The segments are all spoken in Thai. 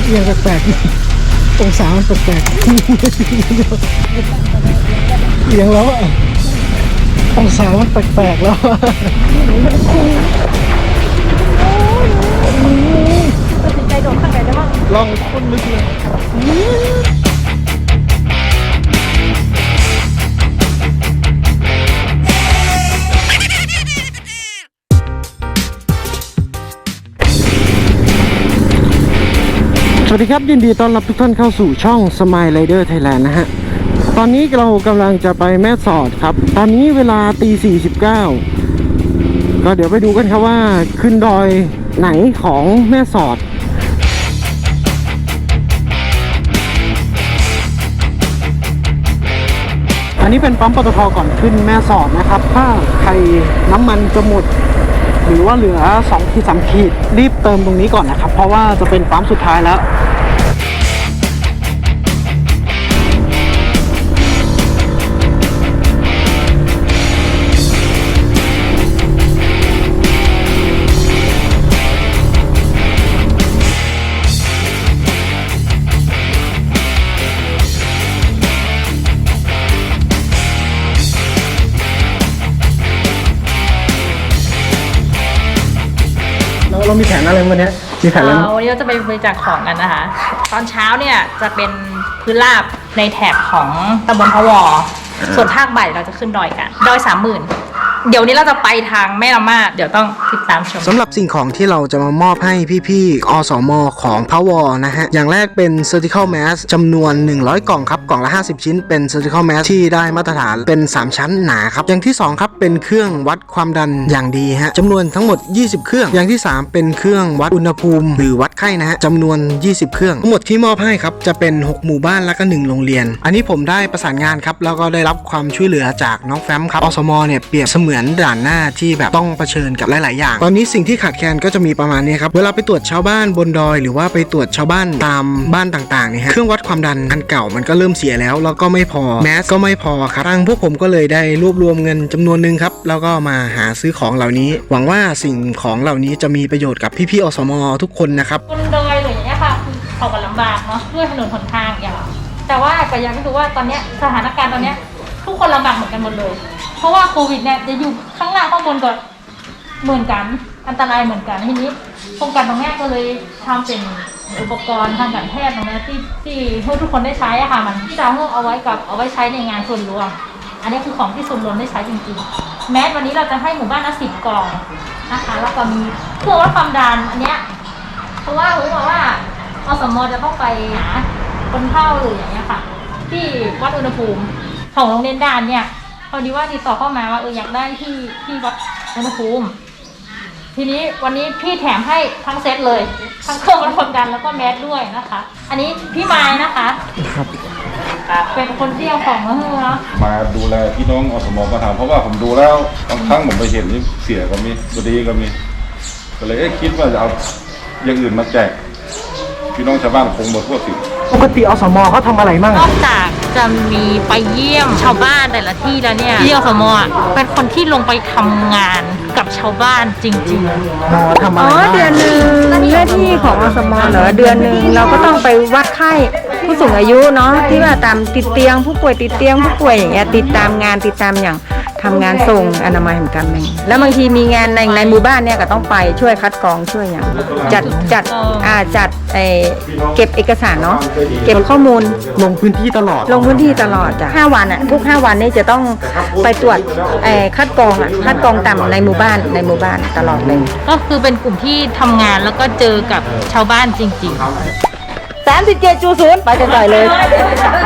มันเอียงแปลกๆองศามันแปลกๆเอียงแล้วอะองศามันแปลกๆแล้วอะตัดสินใจโดดข้างไหนได้บ้างลองค้นลึกเลย สวัสดีครับยินดีต้อนรับทุกท่านเข้าสู่ช่อง Smile Rider Thailand นะฮะ ตอนนี้เรากำลังจะไปแม่สอดครับ ตอนนี้เวลาตี49 ก็เดี๋ยวไปดูกันครับว่าขึ้นดอยไหนของแม่สอดอันนี้เป็นปั๊มปตทก่อนขึ้นแม่สอดนะครับ ถ้าใครน้ำมันจะหมด รือว่าเหลือ2ขีด3ขีดรีบเติมตรงนี้ก่อนนะครับ เพราะว่าจะเป็นปั๊มสุดท้ายแล้ว เรามีแผนอะไรวันนี้มีแผนอะไรเอ่มั้อวันนี้เราจะไปบริจาคของกันนะคะ ตอนเช้าเนี่ยจะเป็นพื้นราบในแถบของตำบลพะวอ ส่วนภาคบ่ายเราจะขึ้นดอยกัน ดอยสามหมื่น เดี๋ยวนี้เราจะไปทางแม่ละมาดเดี๋ยวต้องติดตามชมสำหรับสิ่งของที่เราจะมามอบให้พี่ๆอสมของพาวอนะฮะ อย่างแรกเป็น Surgical Mask จำนวน 100 กล่องครับ กล่องละ 50 ชิ้น เป็น Surgical Mask ที่ได้มาตรฐานเป็น 3 ชั้นหนาครับ อย่างที่ 2 ครับเป็นเครื่องวัดความดันอย่างดีฮะจำนวนทั้งหมด 20 เครื่อง อย่างที่ 3 เป็นเครื่องวัดอุณหภูมิ หรือวัดไข้นะฮะจำนวน 20 เครื่อง ทั้งหมดที่มอบให้ครับจะเป็น 6 หมู่บ้านแล้วก็1โรงเรียน อันนี้ผมได้ประสานงานครับแล้วก็ได้รับความช่วยเหลือจากน้องแฟมครับอสมเนี่ยเปรียบเสมือนือนด่านหน้าที่แบบต้องเผชิญกับหลาย ๆ อย่าง ตอนนี้สิ่งที่ขาดแคลนก็จะมีประมาณนี้ครับ เวลาไปตรวจชาวบ้านบนดอย หรือว่าไปตรวจชาวบ้านตามบ้านต่าง ๆ เนี่ยฮะ เครื่องวัดความดันอันเก่ามันก็เริ่มเสียแล้ว แล้วก็ไม่พอ แมสก็ไม่พอครับทางพวกผมก็เลยได้รวบรวมเงินจำนวนหนึ่งครับ แล้วก็มาหาซื้อของเหล่านี้ หวังว่าสิ่งของเหล่านี้จะมีประโยชน์กับพี่ๆ อสม ทุกคนนะครับบนดอยอะไรอย่างเงี้ยค่ะคือเขากันลำบากเนาะด้วยถนนหนทางอย่างแต่ว่าก็อยากให้ดูว่าตอนเนี้ยสถานการณ์ตอนเนี้ยทุกคนลำบากเหมือนกันหมดเลย เพราะว่าโควิดเนี่ยจะอยู่ข้างล่างข้างบนก็เหมือนกัน อันตรายเหมือนกันทีนี้โครงการตรงนี้ก็เลยทำเป็นอุปกรณ์ทางการแพทย์ตรงนี้ที่ที่ให้ทุกคนได้ใช้อะค่ะมันที่จะเอาไว้กับเอาไว้ใช้ในงานส่วนรวม อันนี้คือของที่ส่วนรวมได้ใช้จริงๆ แม้วันนี้เราจะให้หมู่บ้านละสิบกล่องนะคะแล้วก็มีเครื่องวัดความดันอันเนี้ยเพราะว่าผมบอกว่าอสมจะต้องไปหาคนเฒ่าหรืออย่างเงี้ยค่ะ ที่วัดอุณหภูมิของโรงเรียนด่านเนี่ย พอดีว่าติดต่อเข้ามาว่าเอออยากได้ที่ที่วัดอุณหภูมิ ทีนี้วันนี้พี่แถมให้ทั้งเซตเลย ทั้งเครื่องวัดความดันแล้วก็แมสด้วยนะคะ อันนี้พี่ไม้นะคะครับเป็นคนที่เอาของมาให้เนาะมาดูแลพี่น้องอสมมาทำเพราะว่าผมดูแล้วบางครั้งผมไปเห็นนี่เสียก็มีตัวดีก็มีก็เลยเอ๊ะคิดว่าจะเอาอย่างอื่นมาแจกพี่น้องชาวบ้านคงหมดทั่วถึง ปกติอสมเขาทำอะไรมั่งนอกจากจะมีไปเยี่ยมชาวบ้านแต่ละที่แล้วเนี่ยพี่อสมอะเป็นคนที่ลงไปทำงานกับชาวบ้านจริง หมอทำอะอ๋ไรอบ้างเดือนหนึ่งหน้าที่ของอสมเหรอเดือนหนึ่งเราก็ต้องไปวัดไข้ผู้สูงอายุเนาะที่ว่าตามติดเตียงผู้ป่วยติดเตียงผู้ป่วยอย่างเงี้ยติดตามงานติดตามอย่าง ทำงานส่งอนามัยเหมือนกันแม่แล้วบางทีมีงานในในหมู่บ้านเนี่ยก็ต้องไปช่วยคัดกรองช่วยอย่าง จัดจัดอ่าจัดไอเก็บเอกสารเนาะเก็บข้อมูลลงพื้นที่ตลอด ลงพื้นที่ตลอดจ้ะห้าวันอะทุกห้าวันนี่จะต้องไปตรวจไอคัดกรองอะคัดกรองต่ำในหมู่บ้านในหมู่บ้านตลอดเลย ก็คือเป็นกลุ่มที่ทำงานแล้วก็เจอกับชาวบ้านจริง ๆ ส37.0ไปกันใหญ่เลย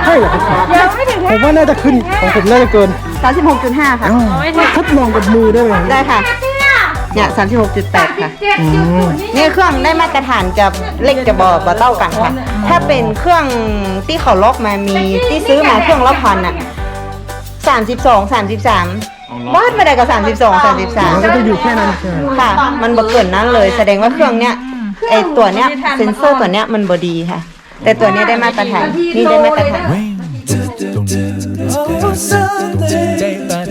ใช่เหรอยังไม่ถึผมว่าน่าจะขึ้นของผมน่าจะเกินสามสิ36.5 ค่ะ อ้าวทดลองกับมือได้ไหมได้ค่ะ เนี่ยสามสิบหกจุดแปดค่ะนี่เครื่องได้มาตรฐานกับเล็กจะบอบเต้ากันค่ะ ถ้าเป็นเครื่องที่เขาล็อกมามีที่ซื้อมาเครื่องละพันอะสามสิบส33วาดมาได้กับสามสิบสองสาม33 แล้วก็อยู่แค่นั้นค่ะ มันบกเกินนั้นเลย แสดงว่าเครื่องเนี้ย ไอตัวเนี้ยเซนเซอร์ตัวเนี้ยมันบดีค่ะ แต่ตัวเนี้ยได้มาตรฐานนี่ได้มาตรฐาน Oh, Sunday.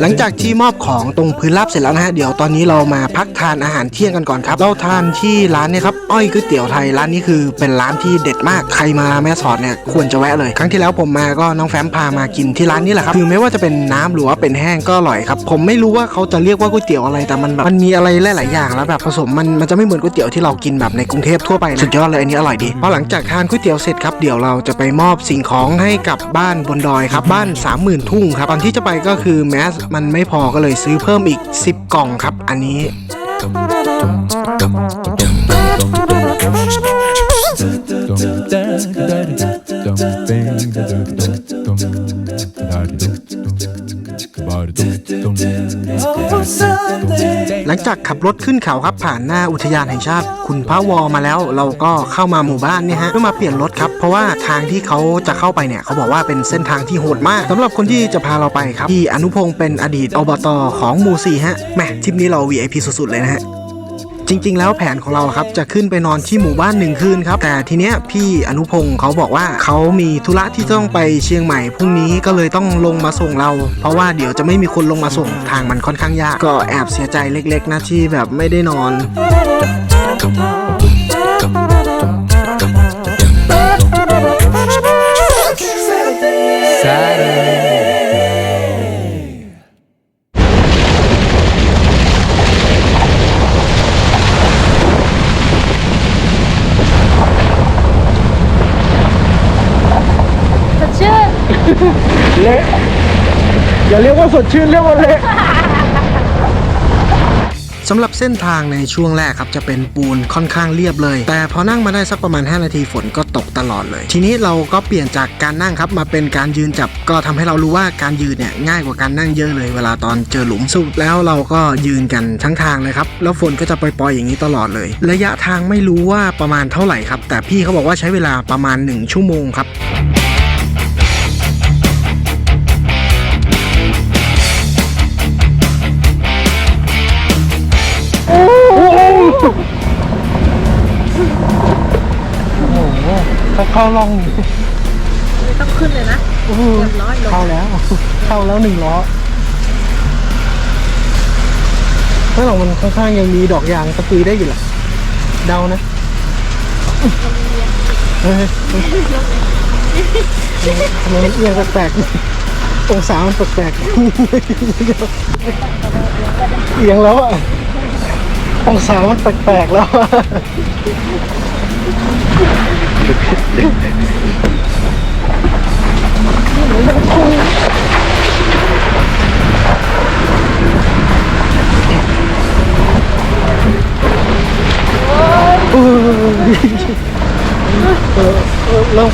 หลังจากที่มอบของตรงพื้นราบเสร็จแล้วนะฮะเดี๋ยวตอนนี้เรามาพักทานอาหารเที่ยงกันก่อนครับเราทานที่ร้านเนี่ยครับอ้อยก๋วยเตี๋ยวไทยร้านนี้คือเป็นร้านที่เด็ดมากใครมาแม่สอดเนี่ยควรจะแวะเลย ครั้งที่แล้วผมมาก็น้องแฟมพามากินที่ร้านนี้แหละครับคือไม่ว่าจะเป็นน้ำหรือว่าเป็นแห้งก็อร่อยครับผมไม่รู้ว่าเขาจะเรียกว่าก๋วยเตี๋ยวอะไรแต่มันแบบมันมีอะไรหลายๆอย่างแล้วแบบผสมมันมันจะไม่เหมือนก๋วยเตี๋ยวที่เรากินแบบในกรุงเทพทั่วไปนะสุดยอดเลยอันนี้อร่อยดีพอหลังจากทานก๋วยเตี๋ยวเสร็จครับเดี๋ยวเราจะไปมอบสิ่งของให้กับบ้านบนดอยครับบ้าน 30,000 ทุ่งครับตอนที่จะไปก็คือแมสมันไม่พอก็เลยซื้อเพิ่มอีก 10 กล่องครับ อันนี้ หลังจากขับรถขึ้นเขาครับผ่านหน้าอุทยานแห่งชาติ คุณพระวอมาแล้ว เราก็เข้ามาหมู่บ้านเนี่ยฮะเพื่อมาเปลี่ยนรถครับ เพราะว่าทางที่เขาจะเข้าไปเนี่ยเขาบอกว่าเป็นเส้นทางที่โหดมากสำหรับคนที่จะพาเราไปครับที่อนุพงศ์เป็นอดีตอบต ของหมู่สี่ฮะแหมทริปนี้เรา VIP สุดๆเลยนะฮะ จริง ๆ แล้วแผนของเราครับจะขึ้นไปนอนที่หมู่บ้านหนึ่งคืนครับ แต่ทีเนี้ยพี่อนุพงศ์เขาบอกว่าเขามีธุระที่ต้องไปเชียงใหม่พรุ่งนี้ก็เลยต้องลงมาส่งเรา เพราะว่าเดี๋ยวจะไม่มีคนลงมาส่งทางมันค่อนข้างยากก็แอบเสียใจเล็ก ๆ นะที่แบบไม่ได้นอนส เละอย่าเรียกว่าสดชื่นเรียกว่าเละสำหรับเส้นทางในช่วงแรกครับจะเป็นปูนค่อนข้างเรียบเลย แต่พอนั่งมาได้สักประมาณ 5 นาทีฝนก็ตกตลอดเลย ทีนี้เราก็เปลี่ยนจากการนั่งครับมาเป็นการยืนจับก็ทำให้เรารู้ว่าการยืนเนี่ยง่ายกว่าการนั่งเยอะเลยเวลาตอนเจอหลุมสรุปแล้วเราก็ยืนกันทั้งทางเลยครับแล้วฝนก็จะปล่อยๆอย่างนี้ตลอดเลย ระยะทางไม่รู้ว่าประมาณเท่าไหร่ครับแต่พี่เขาบอกว่าใช้เวลาประมาณ 1 ชั่วโมงครับ เข้าล่องต้องขึ้นเลยนะเรียบร้อยเข้าแล้ว เข้าแล้วหนึ่งล้อถ้าหลังมันข้างๆยังมีดอกยางตะปุยได้อยู่แหละเดานะเฮ้ยทำไมมันเอียงแปลกๆองศามันแปลกๆเอียงแล้วอะองศามันแปลกๆแล้วอะ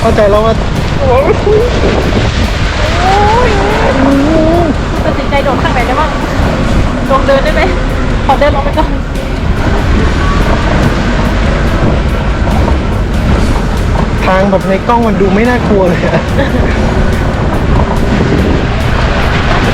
เอเริ่มเข้าใจแล้วว่าตัดสินใจโดดข้างไหนได้บ้างลงเดินได้ไหมขอเดินลงไปก่อนทางแบบในกล้องมันดูไม่น่ากลัวเลยอะ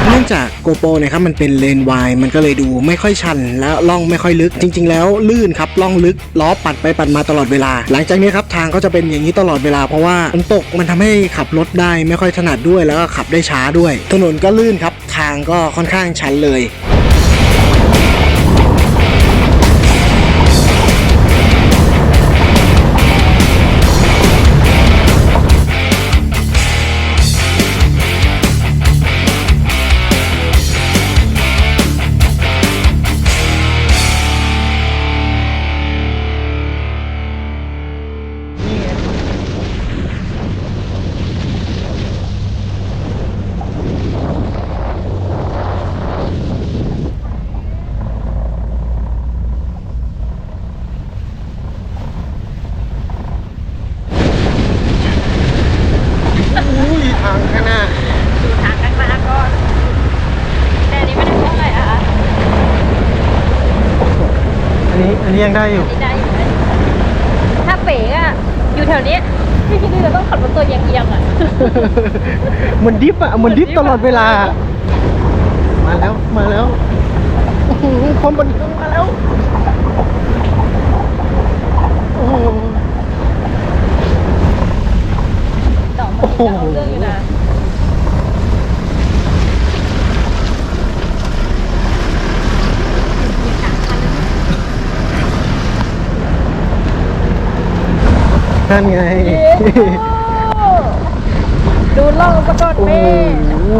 เนื่องจากโกโปรเนี่ยครับมันเป็นเลนวายมันก็เลยดูไม่ค่อยชัน แล้วล่องไม่ค่อยลึก จริง ๆ แล้วลื่นครับล่องลึกล้อปัดไปปัดมาตลอดเวลา หลังจากนี้ครับทางก็จะเป็นอย่างนี้ตลอดเวลาเพราะว่าฝนตกมันทำให้ขับรถได้ไม่ค่อยถนัดด้วยแล้วก็ขับได้ช้าด้วย ถนนก็ลื่นครับทางก็ค่อนข้างชันเลย อันนี้อันนี้ยังได้อยู่ นี่ได้อยู่นะถ้าเป๋อะอยู่แถวเนี้ยพี่คิดดูจะต้องขับรถตัวเอียงๆอะเหมือนดิฟอะเหมือนดิฟตลอดเวลา มาแล้วมาแล้วอื้อหือความบันเทิงมาแล้วโอ้โห ดอกมันจะเอาเรื่องอยู่นะ นั่นไง ดูโลกสะกดโอ้เมฆโห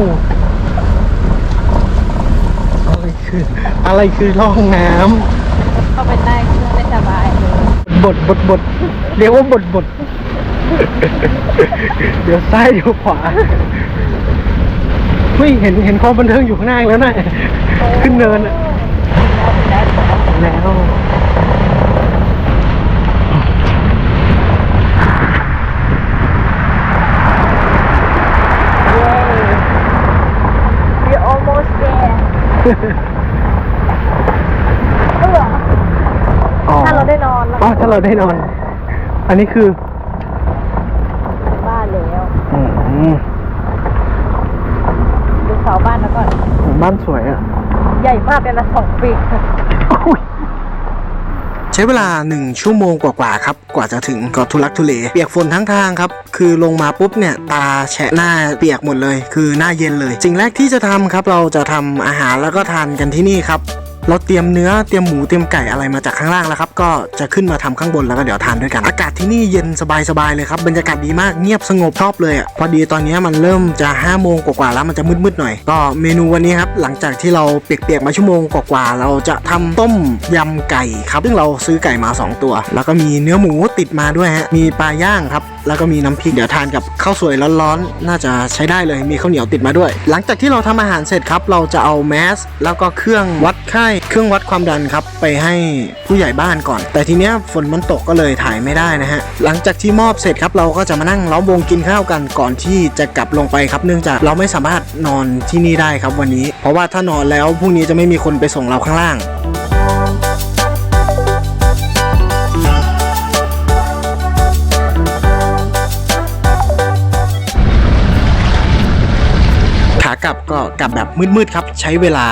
อะไรคือ อะไรคือร่องน้เข้าไปใต้เครื่องได้สบายเลยำบดบดบดเรียกว่าบดบดเดี๋ยวซ้ายเดี๋ยวขวาเฮ้ยเห็นเห็นความบันเทิงอยู่ข้างหน้าอีกแล้วนะขึ้นเนินอะแล้ว อ๋อถ้าเราได้นอนแล้วอ๋อถ้าเราได้นอน อันนี้คือบ้านแล้วอืมดูเสาบ้านแล้วก่อน บ้านสวยอะ ใหญ่มากเลยนะสองปีก ใช้เวลา 1 ชั่วโมงกว่าๆครับ กว่าจะถึงก็ทุลักทุเล เปียกฝนทั้งทางครับ คือลงมาปุ๊บเนี่ยตาแฉะหน้าเปียกหมดเลย คือหน้าเย็นเลยสิ่งแรกที่จะทำครับเราจะทำอาหารแล้วก็ทานกันที่นี่ครับ เราเตรียมเนื้อเตรียมหมูเตรียมไก่อะไรมาจากข้างล่างแล้วครับ ก็จะขึ้นมาทำข้างบนแล้วก็เดี๋ยวทานด้วยกัน อากาศที่นี่เย็นสบายๆเลยครับบรรยากาศดีมากเงียบสงบชอบเลยอะพอดีตอนนี้มันเริ่มจะ5้าโมงกว่าๆแล้วมันจะมืดๆหน่อย ก็เมนูวันนี้ครับหลังจากที่เราเปียกๆมาชั่วโมงกว่าๆเราจะทำต้มยำไก่ครับซึ่งเราซื้อไก่มา 2 ตัว แล้วก็มีเนื้อหมูติดมาด้วยฮะมีปลาย่างครับ แล้วก็มีน้ำพริกเดี๋ยวทานกับข้าวสวยร้อนๆ น่าจะใช้ได้เลยมีข้าวเหนียวติดมาด้วย หลังจากที่เราทำอาหารเสร็จครับ เราจะเอาแมสแล้วก็เครื่องวัดไข้เครื่องวัดความดันครับ ไปให้ผู้ใหญ่บ้านก่อน แต่ทีเนี้ยฝนมันตกก็เลยถ่ายไม่ได้นะฮะหลังจากที่มอบเสร็จครับเราก็จะมานั่งล้อมวงกินข้าวกันก่อนที่จะกลับลงไปครับ เนื่องจากเราไม่สามารถนอนที่นี่ได้ครับวันนี้ เพราะว่าถ้านอนแล้วพรุ่งนี้จะไม่มีคนไปส่งเราข้างล่าง ขากลับก็กลับแบบมืดๆครับ ใช้เวลา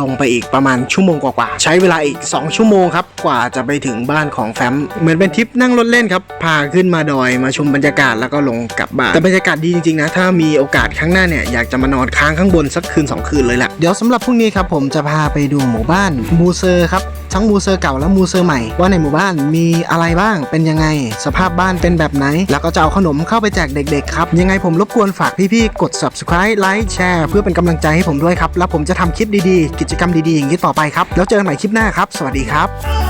ลงไปอีกประมาณชั่วโมงกว่าๆ ใช้เวลาอีก 2 ชั่วโมงครับ กว่าจะไปถึงบ้านของแฟมเหมือนเป็นทริปนั่งรถเล่นครับ พาขึ้นมาดอยมาชมบรรยากาศแล้วก็ลงกลับบ้าน แต่บรรยากาศดีจริงๆนะ ถ้ามีโอกาสข้างหน้าเนี่ยอยากจะมานอนค้างข้างบนสักคืน 2 คืนเลยแหละ เดี๋ยวสำหรับพรุ่งนี้ครับผมจะพาไปดูหมู่บ้านมูเซอร์ครับทั้งมูเซอร์เก่าและมูเซอร์ใหม่ ว่าในหมู่บ้านมีอะไรบ้างเป็นยังไง สภาพบ้านเป็นแบบไหน แล้วก็จะเอาขนมเข้าไปแจกเด็กๆครับยังไงผมรบกวนฝากพี่ๆกด subscribe ไลค์แชร์เพื่อเป็นกำลังใจให้ผมด้วยครับแล้วผมจะทำคลิปดีๆ กิจกรรมดีๆอย่างนี้ต่อไปครับแล้วเจอกันใหม่คลิปหน้าครับ สวัสดีครับ